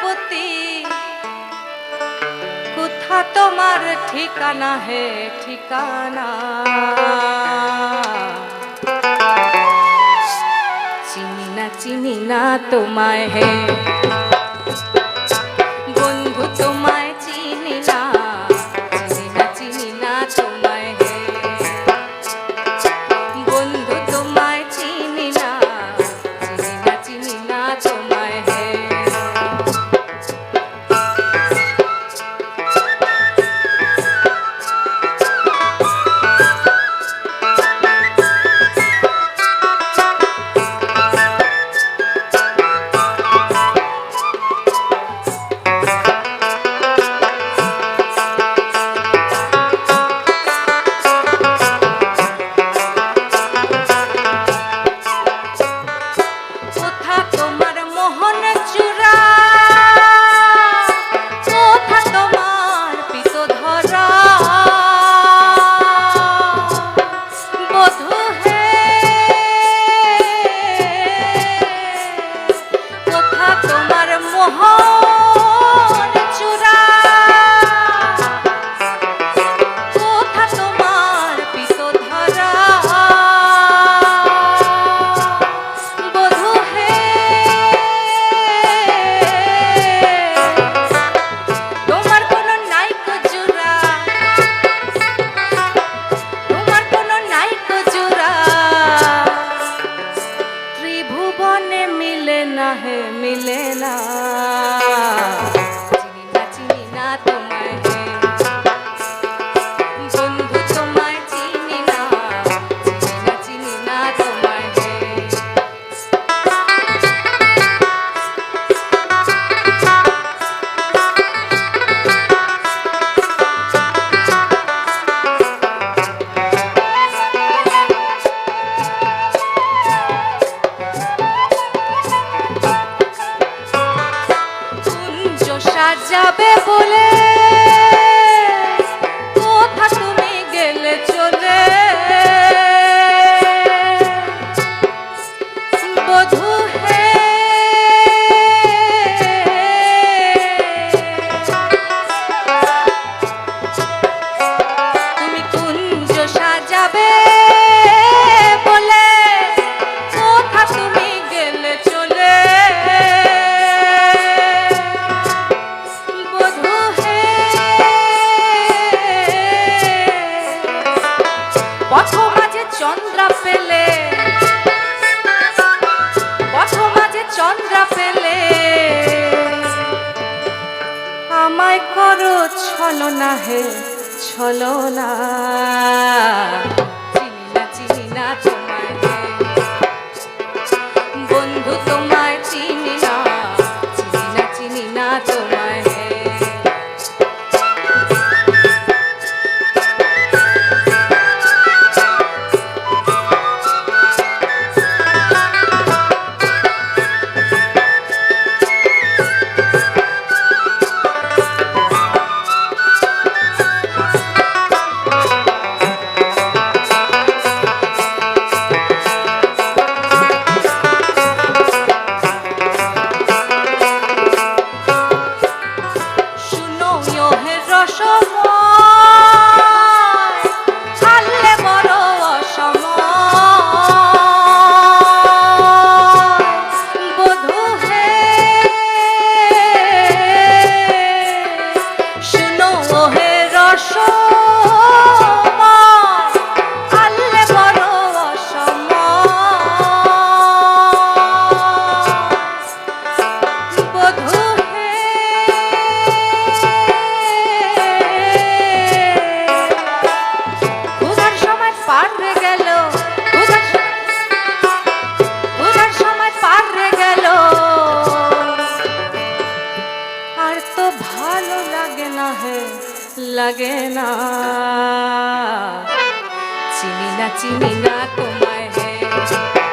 প্রতি কোথা তোমার ঠিকানা হে ঠিকানা? চিনি না চিনি না তোমায় হে যাবে বলে পথ মাঝে চন্দ্রা পেলে পথ মাঝে চন্দ্রা পেলে আমায় করো ছলো না হে ছলো না, চিনি भालो लगना है लगना। चिनी ना चिनी ना तुम्हें तो है।